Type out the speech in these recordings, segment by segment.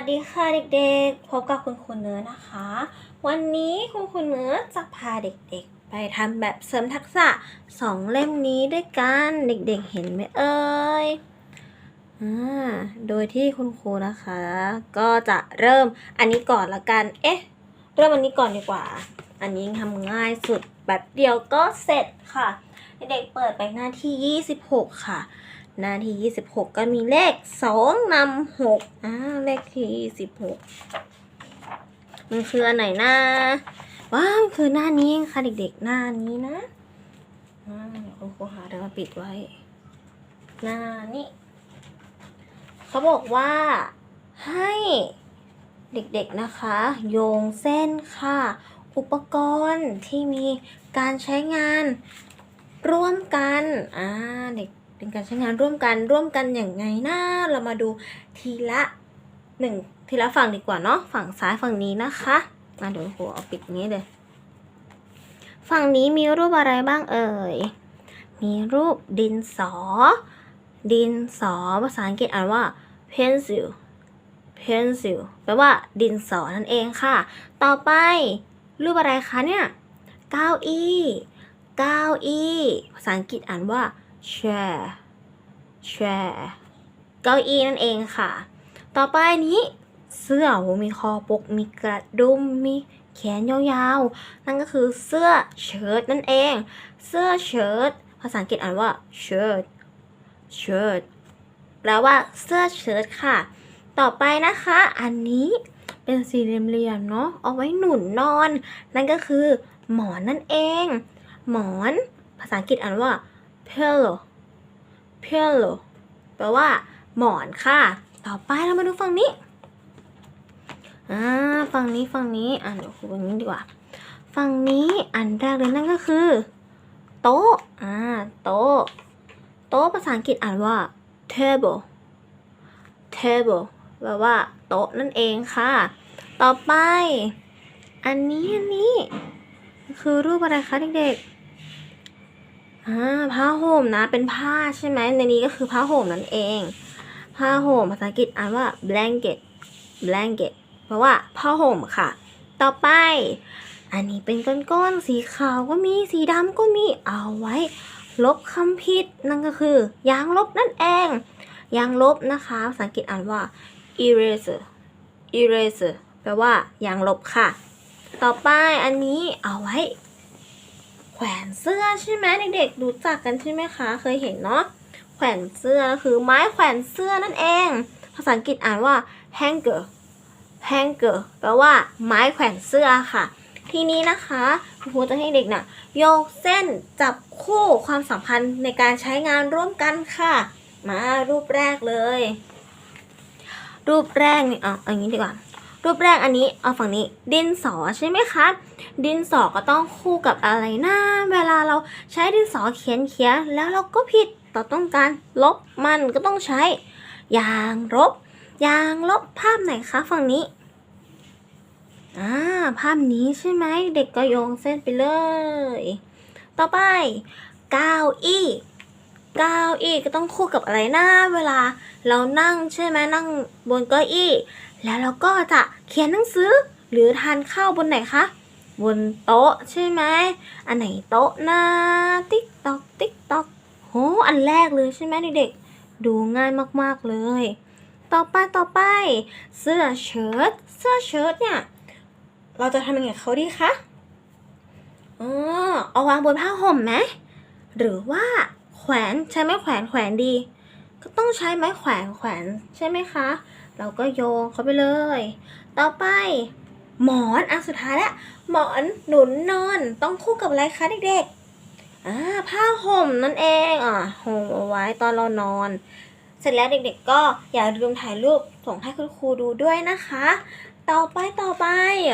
สดีค่ะเด็กๆ พบกับคุณครูเนื้อนะคะ วันนี้คุณครูเนื้อจะพาเด็กๆ ไปทำแบบเสริมทักษะสองเล่มนี้ด้วยกันเด็กๆเห็นไหมเอ่ยอ่าโดยที่คุณครูนะคะ ก็จะเริ่มอันนี้ก่อนละกัน เอ๊ะ เริ่มอันนี้ก่อนดีกว่า อันนี้ทำง่ายสุดแบบเดียวก็เสร็จค่ะ เด็กๆเปิดไปหน้าที่ 26 ค่ะ หน้าที่ 26 ก็มีเลข 2นำ6อ่าเลขที่ 26 มันคืออันไหนนะว้าวคือหน้านี้ค่ะเด็กๆหน้านี้นะอ่าเดี๋ยวคุณครูหาเดี๋ยวมาปิดไว้ หน้านี้เขาบอกว่าให้เด็กๆนะคะ โยงเส้นค่ะ อุปกรณ์ที่มีการใช้งานร่วมกัน อ่า เด็ก เป็นการใช้งานร่วมกันร่วมกันอย่างไงนะเรามาดูทีละหนึ่งทีละฝั่งดีกว่าเนาะฝั่งซ้ายฝั่งนี้นะคะอะเดี๋ยวครูเอาปิดงนี้เลยฝั่งนี้มีรูปอะไรบ้างเอ่ยมีรูปดินสอ ดินสอภาษาอังกฤษอ่านว่า pencil pencil แปลว่าดินสอนั่นเองค่ะ ต่อไป รูปอะไรคะเนี่ย เก้าอี้ เก้าอี้ ภาษาอังกฤษอ่านว่า chair chair เก้าอี้นั่นเองค่ะ ต่อไปนี้เสื้อมีคอปก มีกระดุม มีแขนยาวๆ นั่นก็คือเสื้อเชิ้ตนั่นเอง เสื้อเชิ้ตภาษาอังกฤษอ่านว่า shirt shirt แปลว่าเสื้อเชิ้ตค่ะ ต่อไปนะคะ อันนี้เป็นสี่เหลี่ยมๆเนาะ เอาไว้หนุนนอน นั่นก็คือ หมอนนั่นเอง หมอน ภาษาอังกฤษอ่านว่า pillow pillow แปลว่า หมอนค่ะ ต่อไปเรามาดูฝั่งนี้อ่าฝั่งนี้ฝั่งนี้อ่านเดี๋ยวครูฝั่งนี้ดีกว่า ฝั่งนี้อันแรกเลยนั่นก็คือ โต๊ะอ่าโต๊ะโต๊ะภาษาอังกฤษอ่านว่า table table แปลว่า โต๊ะนั่นเองค่ะ ต่อไป อันนี้อันนี้ คือรูปอะไรคะเด็กๆ อ่าผ้าห่มนะ เป็นผ้าใช่ไหมในนี้ก็คือผ้าห่มนั่นเอง ผ้าห่มภาษาอังกฤษอ่านว่า blanket blanket แปลว่าผ้าห่มค่ะ ต่อไป อันนี้เป็นก้อนๆสีขาวก็มีสีดำก็มีเอาไว้ ลบคำผิดนั่นก็คือยางลบนั่นเองยางลบนะคะภาษาอังกฤษอ่านว่า eraser eraser แปลว่ายางลบค่ะ ต่อไปอันนี้เอาไว้ แขวนเสื้อใช่ไหมเด็กๆรู้จักกันใช่ไหมคะ เคยเห็นเนาะแขวนเสื้อคือไม้แขวนเสื้อนั่นเอง ภาษาอังกฤษอ่านว่า hanger hanger แปลว่าไม้แขวนเสื้อค่ะ ทีนี้นะคะครูจะให้เด็กน่ะโยกเส้นจับคู่ความสัมพันธ์ในการใช้งานร่วมกันค่ะ มารูปแรกเลย รูปแรกนี่อาเออย่างนี้ดีกว่า รูปแรกอันนี้เอาฝั่งนี้ดินสอใช่ไหมคะ ดินสอก็ต้องคู่กับอะไรนะเวลาเราใช้ดินสอเขียนเขียนแล้วเราก็ผิดเราต้องการลบมันก็ต้องใช้ยางลบยางลบภาพไหนคะฝั่งนี้อ่าภาพนี้ใช่ไหมเด็กก็โยงเส้นไปเลย ต่อไปเก้าอี้ เก้าอี้ก็ต้องคู่กับอะไรนะเวลา เรานั่งใช่ไหมนั่งบนเก้าอี้ แล้วเราก็จะเขียนหนังสือ หรือทานข้าวบนไหนคะบนโต๊ะใช่ไหมอันไหนโต๊ะนะติ๊กตอกติ๊กตอกโหอันแรกเลยใช่ไหมเด็กๆดูง่ายมากๆเลย ต่อไปต่อไป เสื้อเชิ้ตเสื้อเชิ้ตเนี่ยเราจะทำยังไงเขาดีคะอ๋อเอาวางบนผ้าห่มไหมหรือว่า วน ใช้ไม้แขวนแขวนดี ก็ต้องใช้ไม้แขวนแขวนใช่ไหมคะ เราก็โยงเขาไปเลย ต่อไป หมอนอันสุดท้ายล้วหมอนหนุนนอนต้องคู่กับอะไรคะเด็กๆอ่าผ้าห่มนั่นเองอะห่มเอาไว้ตอนเรานอน เสร็จแล้วเด็กๆ ก็อย่าลืมถ่ายรูปส่งให้คุณครูดูด้วยนะคะ ต่อไปต่อไป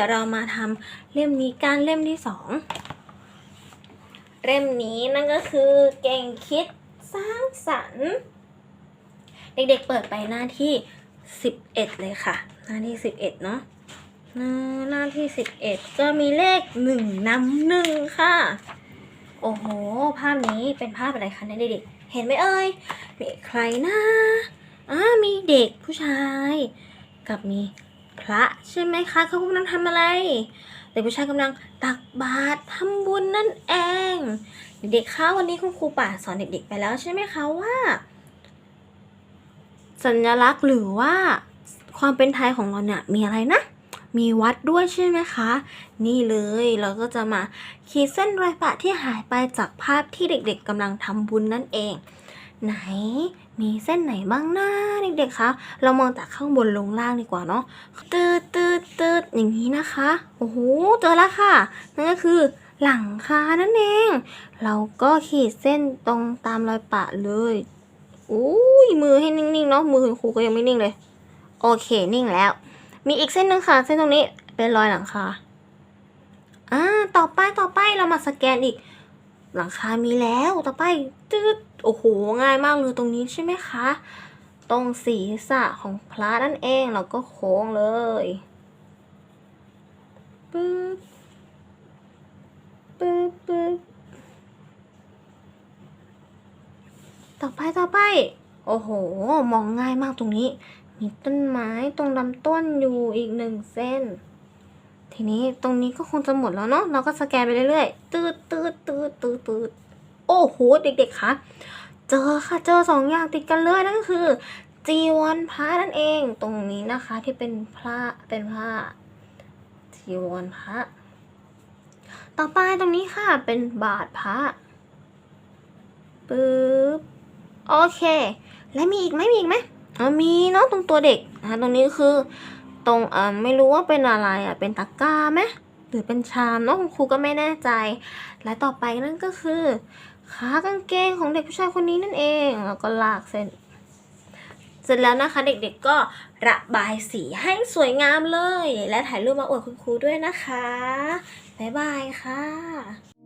เรามาทำเล่มนี้การเล่มที่สอง เล่มนี้นั่นก็คือเก่งคิดสร้างสรรค์ เด็กๆเปิดไปหน้าที่ 11 เลยค่ะ หน้าที่ 11 เนาะหน้าหน้าที่ 11 ก็มีเลข 1นำหนึ่งค่ะ โอ้โห ภาพนี้เป็นภาพอะไรคะเนี่ยเด็กๆเห็นไหมเอ่ยมีใครนะอ่ามีเด็กผู้ชาย กับมีพระใช่ไหมคะเขากำลังทำอะไร เด็กผู้ชายกำลังตักบาตรทำบุญนั่นเอง เด็กๆคะวันนี้คุณครูป่าสอนเด็กๆไปแล้วใช่ไหมคะว่า สัญลักษณ์หรือว่าความเป็นไทยของเราเนี่ยมีอะไรนะ มีวัดด้วยใช่ไหมคะ นี่เลยเราก็จะมาขีดเส้นรอยปะที่หายไปจากภาพที่เด็กๆกำลังทำบุญนั่นเอง ไหนมีเส้นไหนบ้างนะเด็กๆคะเรามองจากข้างบนลงล่างดีกว่าเนาะตืดตืดตืดอย่างนี้นะคะโอ้โหเจอแล้วค่ะนั่นก็คือหลังคานั่นเอง เราก็ขีดเส้นตรงตามรอยปะเลยอุ้ยมือให้นิ่งๆเนาะมือคุณครูก็ยังไม่นิ่งเลย โอเคนิ่งแล้ว มีอีกเส้นหนึ่งค่ะ เส้นตรงนี้เป็นรอยหลังคาอ่าต่อไปต่อไปเรามาสแกนอีก หลังคามีแล้วต่อไปตืด โอ้โหง่ายมากเลยตรงนี้ใช่ไหมคะ ตรงศีรษะของพระนั่นเองเราก็โค้งเลยปึ๊บปึ๊บปึ๊บต่อไปต่อไป โอ้โห มองง่ายมากตรงนี้ มีต้นไม้ตรงลำต้นอยู่อีกหนึ่งเส้น ทีนี้ตรงนี้ก็คงจะหมดแล้วเนาะเราก็สแกนไปเรื่อยๆตืดตืดตืดตืดตืด โอ้โหเด็กๆคะเจอค่ะเจอสองอย่างติดกันเลยนั่นก็คือ จีวรพระนั่นเองตรงนี้นะคะที่เป็นพระเป็นผ้าจีวรพระต่อไปตรงนี้ค่ะเป็นบาทพระปึ๊บโอเค และมีอีกไหมมีอีกไหมอ๋อมีเนาะตรงตัวเด็กนะคะตรงนี้คือตรงเอ่าไม่รู้ว่าเป็นอะไรอะเป็นตะกร้าไหมหรือเป็นชามเนาะคุณครูก็ไม่แน่ใจ และต่อไปนั่นก็คือ ขากางเกงของเด็กผู้ชายคนนี้นั่นเองแล้วก็ลากเส้น เสร็จแล้วนะคะเด็กๆก็ระบายสีให้สวยงามเลย และถ่ายรูปมาอวดคุณครูด้วยนะคะ บ๊ายบายค่ะ